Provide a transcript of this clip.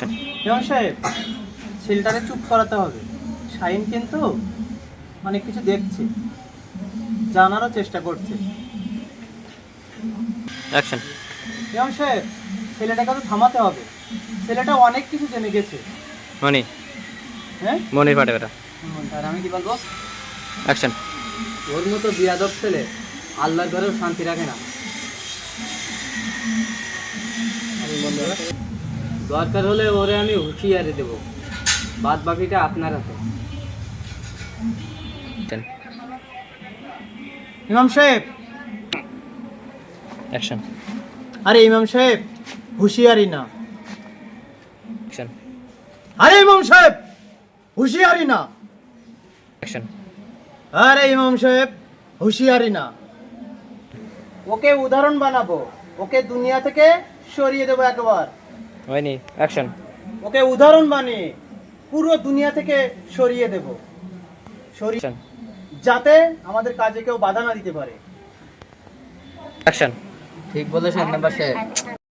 Action ইমাম সাহেব ছেলেটাকে চুপ করাতে হবে। শাহিন কিন্তু অনেক কিছু দেখছে জানারও চেষ্টা করছে। অ্যাকশন। ইমাম সাহেব ছেলেটাকে তো থামাতে হবে। ছেলেটা অনেক কিছু জেনে গেছে। মনি হ্যাঁ? মনির পাটে বেটা আর আমি কি বলব? অ্যাকশন। ওর মতো বিয়াদব ছেলে আল্লাহর ঘরেও শান্তি রাখে না। দরকার হলে ওরে আমি হুঁশিয়ারি দেবো। বাদ বাকিটা আপনার হাতে। ইমাম সাহেব। অ্যাকশন আরে ইমাম সাহেব হুঁশিয়ারি না। অ্যাকশন আরে ইমাম সাহেব হুঁশিয়ারি না। অ্যাকশন আরে ইমাম সাহেব হুঁশিয়ারি না। ওকে উদাহরণ বানাবো। ওকে দুনিয়া থেকে সরিয়ে দেবো একবার। হয়নি অ্যাকশন ওকে উদাহরণ বানিয়ে পুরো দুনিয়া থেকে সরিয়ে দেব। সরিয়ে যাতে আমাদের কাজে কেউ বাধা না দিতে পারে। অ্যাকশন ঠিক বলেছেন সাহেব